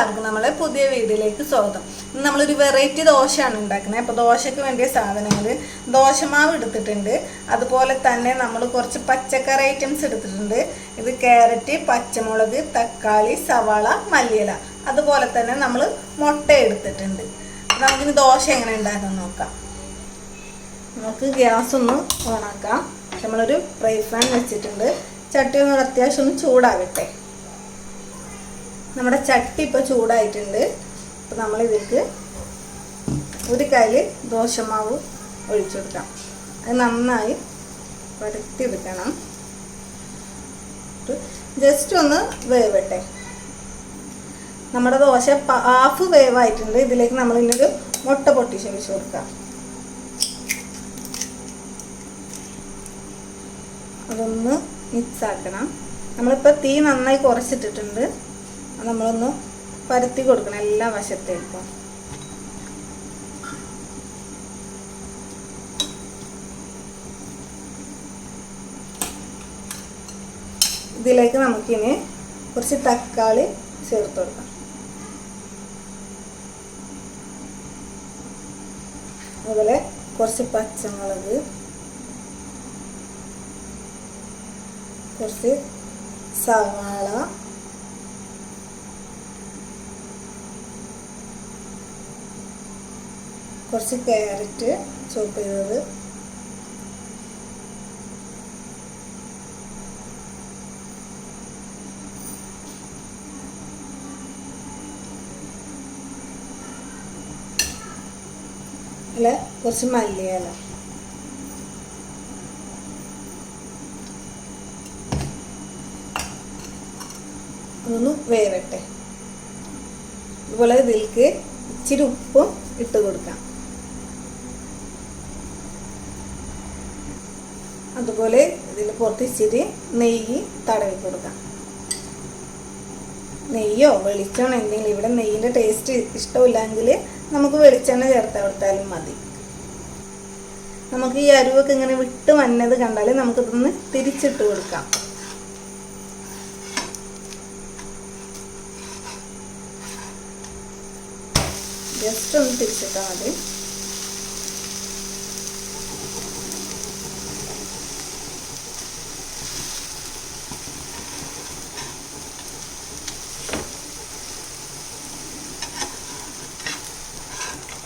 എല്ലാവർക്കും നമ്മളെ പുതിയ വീഡിയോയിലേക്ക് സ്വാഗതം. ഇന്ന് നമ്മളൊരു വെറൈറ്റി ദോശയാണ് ഉണ്ടാക്കുന്നത്. അപ്പോൾ ദോശയ്ക്ക് വേണ്ടിയ സാധനങ്ങൾ ദോശമാവ് എടുത്തിട്ടുണ്ട്. അതുപോലെ തന്നെ നമ്മൾ കുറച്ച് പച്ചക്കറി ഐറ്റംസ് എടുത്തിട്ടുണ്ട്. ഇത് ക്യാരറ്റ് പച്ചമുളക് തക്കാളി സവാള മല്ലിയില. അതുപോലെ തന്നെ നമ്മൾ മുട്ട എടുത്തിട്ടുണ്ട്. നമുക്കിന് ദോശ എങ്ങനെ ഉണ്ടാക്കാൻ നോക്കാം. നമുക്ക് ഗ്യാസ് ഒന്ന് ഓണാക്കാം. നമ്മളൊരു ഫ്രൈ പാൻ വെച്ചിട്ടുണ്ട്. ചട്ടി ഒന്ന് അത്യാവശ്യം ഒന്ന് ചൂടാകട്ടെ. നമ്മുടെ ചട്ടി ഇപ്പോൾ ചൂടായിട്ടുണ്ട്. അപ്പോൾ നമ്മളിതിലേക്ക് ഒരു കയ്യിൽ ദോശമാവ് ഒഴിച്ചു കൊടുക്കാം. അത് നന്നായി വരട്ടിയെടുക്കണം ജസ്റ്റ് ഒന്ന് വേവട്ടെ. നമ്മുടെ ദോശ ഹാഫ് വേവായിട്ടുണ്ട്. ഇതിലേക്ക് നമ്മൾ ഇന്നൊരു മുട്ട പൊട്ടിച്ച് ഒഴിച്ചു കൊടുക്കാം. അതൊന്ന് മിക്സ് ആക്കണം. നമ്മളിപ്പോൾ തീ നന്നായി കുറച്ചിട്ടിട്ടുണ്ട്. നമ്മളൊന്ന് പരത്തി കൊടുക്കണം എല്ലാ വശത്തേക്കും. ഇതിലേക്ക് നമുക്കിനി കുറച്ച് തക്കാളി ചേർത്ത് കൊടുക്കാം. അതുപോലെ കുറച്ച് പച്ചമുളക് കുറച്ച് സവാള കുറച്ച് ക്യാരറ്റ് ചോപ്പ് ചെയ്തത്. അല്ല കുറച്ച് മല്ലിയില. ഒന്ന് വേവട്ടെ. അതുപോലെ ഇതിലേക്ക് ഇച്ചിരി ഉപ്പും ഇട്ട് കൊടുക്കാം. അതുപോലെ ഇതിൽ പുറത്ത് ഇച്ചിരി നെയ്യ് തടവി കൊടുക്കാം. നെയ്യോ വെളിച്ചെണ്ണ എന്തെങ്കിലും ഇവിടെ നെയ്യിന്റെ ടേസ്റ്റ് ഇഷ്ടമില്ലെങ്കിൽ നമുക്ക് വെളിച്ചെണ്ണ ചേർത്ത് കൊടുത്താലും മതി. നമുക്ക് ഈ അരുവൊക്കെ ഇങ്ങനെ വിട്ട് വന്നത് കണ്ടാൽ നമുക്കിതൊന്ന് തിരിച്ചിട്ട് കൊടുക്കാം. ജസ്റ്റ് ഒന്ന് തിരിച്ചിട്ടാൽ മതി.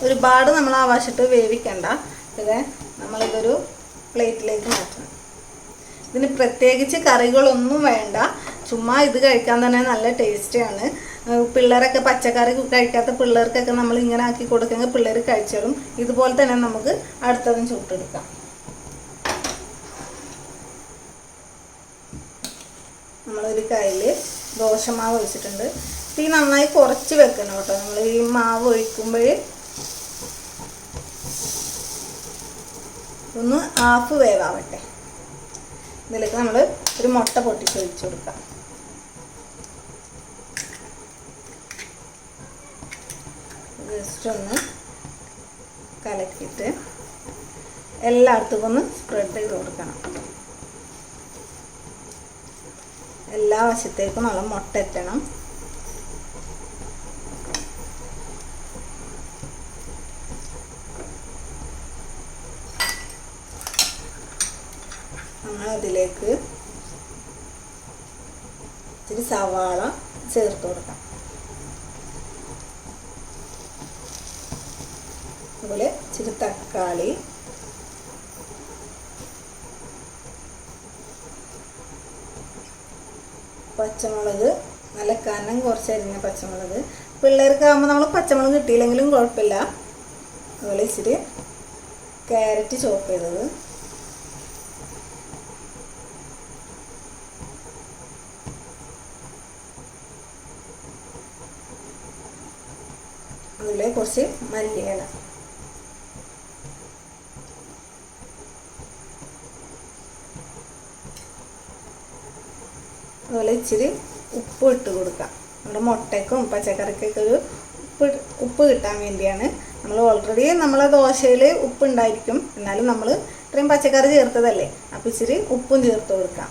ഒരുപാട് നമ്മൾ ആ വശത്ത് വേവിക്കണ്ട. ഇത് നമ്മളിതൊരു പ്ലേറ്റിലേക്ക് മാറ്റണം. ഇതിന് പ്രത്യേകിച്ച് കറികളൊന്നും വേണ്ട. ചുമ്മാ ഇത് കഴിക്കാൻ തന്നെ നല്ല ടേസ്റ്റിയാണ് പിള്ളേരൊക്കെ പച്ചക്കറി കഴിക്കാത്ത പിള്ളേർക്കൊക്കെ നമ്മൾ ഇങ്ങനെ ആക്കി കൊടുക്കുമെങ്കിൽ പിള്ളേർ കഴിച്ചോളും. ഇതുപോലെ തന്നെ നമുക്ക് അടുത്തതും ചുട്ടെടുക്കാം. നമ്മളൊരു കയ്യിൽ ദോശമാവ് ഒഴിച്ചിട്ടുണ്ട്. തീ നന്നായി കുറച്ച് വെക്കണം കേട്ടോ. നമ്മൾ ഈ മാവ് ഒഴിക്കുമ്പോൾ ഒന്ന് ഹാഫ് വേവാവട്ടെ. ഇതിലേക്ക് നമ്മൾ ഒരു മുട്ട പൊട്ടിച്ച് ഒഴിച്ചു കൊടുക്കാം. ജസ്റ്റ് ഒന്ന് കലക്കിയിട്ട് എല്ലായിടത്തും ഒന്ന് സ്പ്രെഡ് ചെയ്ത് കൊടുക്കണം. എല്ലാ വശത്തേക്കും നമ്മൾ മുട്ട എത്തണം. നമ്മൾ അതിലേക്ക് ഇച്ചിരി സവാള ചേർത്ത് കൊടുക്കാം. അതുപോലെ ഇച്ചിരി തക്കാളി. പച്ചമുളക് നല്ല കനം കുറച്ച് അരിഞ്ഞ പച്ചമുളക്. പിള്ളേർക്കാകുമ്പോൾ നമ്മൾ പച്ചമുളക് കിട്ടിയില്ലെങ്കിലും കുഴപ്പമില്ല. അതുപോലെ ഇച്ചിരി ക്യാരറ്റ് ചോപ്പ് ചെയ്തത്. അതിലെ കുറച്ച് മല്ലിയില. അതുപോലെ ഇച്ചിരി ഉപ്പ് ഇട്ട് കൊടുക്കാം. നമ്മുടെ മുട്ടയ്ക്കും പച്ചക്കറിക്കൊക്കെ ഒരു ഉപ്പ് ഉപ്പ് കിട്ടാൻ വേണ്ടിയാണ്. നമ്മൾ ഓൾറെഡി നമ്മളെ ദോശയിൽ ഉപ്പ് ഉണ്ടായിരിക്കും. എന്നാലും നമ്മൾ ഇത്രയും പച്ചക്കറി ചേർത്തതല്ലേ? അപ്പോൾ ഇച്ചിരി ഉപ്പും ചേർത്ത് കൊടുക്കാം.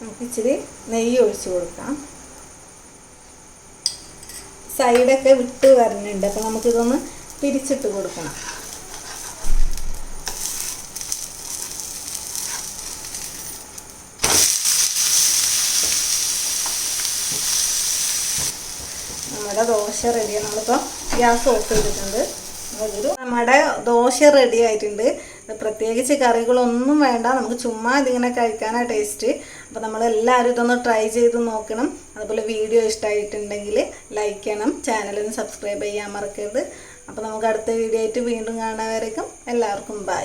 നമുക്ക് ഇച്ചിരി നെയ്യ് ഒഴിച്ച് കൊടുക്കാം. സൈഡൊക്കെ വിട്ട് വരുന്നുണ്ട് അപ്പോൾ നമുക്കിതൊന്ന് പിരിച്ചിട്ട് കൊടുക്കണം. നമ്മുടെ ദോശ റെഡിയാണ് നമ്മളിപ്പോൾ ഗ്യാസ് ഓഫ് ചെയ്തിട്ടുണ്ട്. നമ്മുടെ ദോശ റെഡി ആയിട്ടുണ്ട്. പ്രത്യേകിച്ച് കറികളൊന്നും വേണ്ട. നമുക്ക് ചുമ്മാ ഇതിങ്ങനെ കഴിക്കാനാണ് ടേസ്റ്റ് അപ്പോൾ നമ്മളെല്ലാവരും ഇതൊന്ന് ട്രൈ ചെയ്ത് നോക്കണം. അതുപോലെ വീഡിയോ ഇഷ്ടമായിട്ടുണ്ടെങ്കിൽ ലൈക്ക് ചെയ്യണം. ചാനലൊന്ന് സബ്സ്ക്രൈബ് ചെയ്യാൻ മറക്കരുത്. അപ്പോൾ നമുക്ക് അടുത്ത വീഡിയോ ആയിട്ട് വീണ്ടും കാണാൻ വരേക്കും. എല്ലാവർക്കും ബൈ